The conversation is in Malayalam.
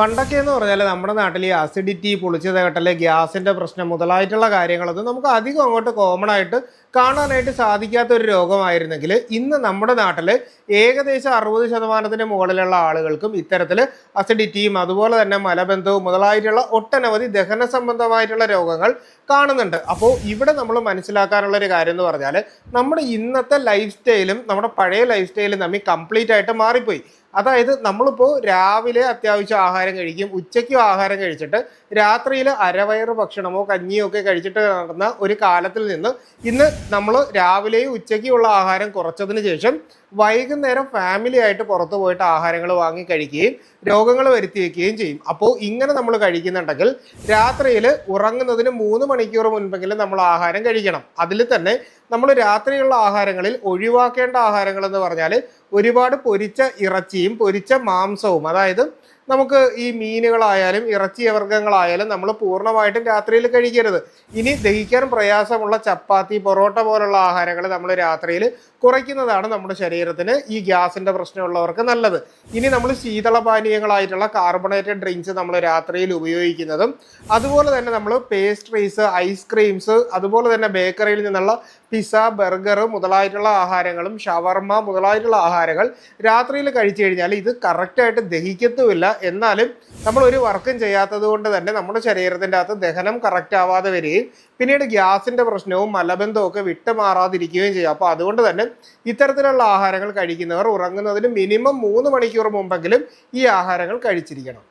പണ്ടൊക്കെ എന്ന് പറഞ്ഞാൽ നമ്മുടെ നാട്ടിൽ ഈ അസിഡിറ്റി പൊളിച്ചത് കെട്ടൽ ഗ്യാസിന്റെ പ്രശ്നം മുതലായിട്ടുള്ള കാര്യങ്ങളൊന്നും നമുക്ക് അധികം അങ്ങോട്ട് കോമൺ ആയിട്ട് കാണാനായിട്ട് സാധിക്കാത്ത ഒരു രോഗമായിരുന്നെങ്കിൽ ഇന്ന് നമ്മുടെ നാട്ടിൽ ഏകദേശം അറുപത് ശതമാനത്തിന് മുകളിലുള്ള ആളുകൾക്കും ഇത്തരത്തിൽ അസിഡിറ്റിയും അതുപോലെ തന്നെ മലബന്ധവും മുതലായിട്ടുള്ള ഒട്ടനവധി ദഹന സംബന്ധമായിട്ടുള്ള രോഗങ്ങൾ കാണുന്നുണ്ട്. അപ്പോൾ ഇവിടെ നമ്മൾ മനസ്സിലാക്കാനുള്ള ഒരു കാര്യം എന്ന് പറഞ്ഞാൽ നമ്മുടെ ഇന്നത്തെ ലൈഫ് സ്റ്റൈലും നമ്മുടെ പഴയ ലൈഫ് സ്റ്റൈലും തമ്മിൽ കംപ്ലീറ്റ് ആയിട്ട് മാറിപ്പോയി. അതായത് നമ്മളിപ്പോൾ രാവിലെ അത്യാവശ്യം ആഹാരം കഴിക്കും ഉച്ചയ്ക്കും ആഹാരം കഴിച്ചിട്ട് രാത്രിയിൽ അരവയറ് ഭക്ഷണമോ കഞ്ഞിയോ ഒക്കെ കഴിച്ചിട്ട് നടന്ന ഒരു കാലത്തിൽ നിന്ന് ഇന്ന് നമ്മൾ രാവിലെയും ഉച്ചയ്ക്കും ഉള്ള ആഹാരം കുറച്ചതിന് ശേഷം വൈകുന്നേരം ഫാമിലി ആയിട്ട് പുറത്തു പോയിട്ട് ആഹാരങ്ങൾ വാങ്ങി കഴിക്കുകയും രോഗങ്ങൾ വരുത്തി വയ്ക്കുകയും ചെയ്യും. അപ്പോൾ ഇങ്ങനെ നമ്മൾ കഴിക്കുന്നുണ്ടെങ്കിൽ രാത്രിയിൽ ഉറങ്ങുന്നതിന് മൂന്ന് മണിക്കൂർ മുൻപെങ്കിലും നമ്മൾ ആഹാരം കഴിക്കണം. അതിൽ തന്നെ നമ്മൾ രാത്രിയുള്ള ആഹാരങ്ങളിൽ ഒഴിവാക്കേണ്ട ആഹാരങ്ങൾ എന്ന് പറഞ്ഞാൽ ഒരുപാട് പൊരിച്ച ഇറച്ചിയും പൊരിച്ച മാംസവും അതായത് നമുക്ക് ഈ മീനുകളായാലും ഇറച്ചി വർഗങ്ങളായാലും നമ്മൾ പൂർണമായിട്ടും രാത്രിയിൽ കഴിക്കരുത്. ഇനി ദഹിക്കാൻ പ്രയാസമുള്ള ചപ്പാത്തി പൊറോട്ട പോലുള്ള ആഹാരങ്ങൾ നമ്മൾ രാത്രിയിൽ കുറയ്ക്കുന്നതാണ് നമ്മുടെ ശരീരത്തിന് ഈ ഗ്യാസിന്റെ പ്രശ്നമുള്ളവർക്ക് നല്ലത്. ഇനി നമ്മൾ ശീതളപാനീയങ്ങളായിട്ടുള്ള കാർബണേറ്റഡ് ഡ്രിങ്ക്സ് നമ്മൾ രാത്രിയിൽ ഉപയോഗിക്കുന്നതും അതുപോലെ തന്നെ നമ്മൾ പേസ്ട്രീസ് ഐസ്ക്രീംസ് അതുപോലെ തന്നെ ബേക്കറിയിൽ നിന്നുള്ള പിസ്സ ബർഗർ മുതലായിട്ടുള്ള ആഹാരങ്ങളും ഷവർമ മുതലായിട്ടുള്ള ആഹാരങ്ങൾ രാത്രിയിൽ കഴിച്ചു കഴിഞ്ഞാൽ ഇത് കറക്റ്റായിട്ട് ദഹിക്കത്തുമില്ല എന്നാലും നമ്മൾ ഒരു വർക്കും ചെയ്യാത്തത് കൊണ്ട് തന്നെ നമ്മുടെ ശരീരത്തിന്റെ അകത്ത് ദഹനം കറക്റ്റ് ആവാതെ വരികയും പിന്നീട് ഗ്യാസിന്റെ പ്രശ്നവും മലബന്ധവും ഒക്കെ വിട്ടുമാറാതിരിക്കുകയും ചെയ്യും. അപ്പോൾ അതുകൊണ്ട് തന്നെ ഇത്തരത്തിലുള്ള ആഹാരങ്ങൾ കഴിക്കുന്നവർ ഉറങ്ങുന്നതിന് മിനിമം മൂന്ന് മണിക്കൂർ മുമ്പെങ്കിലും ഈ ആഹാരങ്ങൾ കഴിച്ചിരിക്കണം.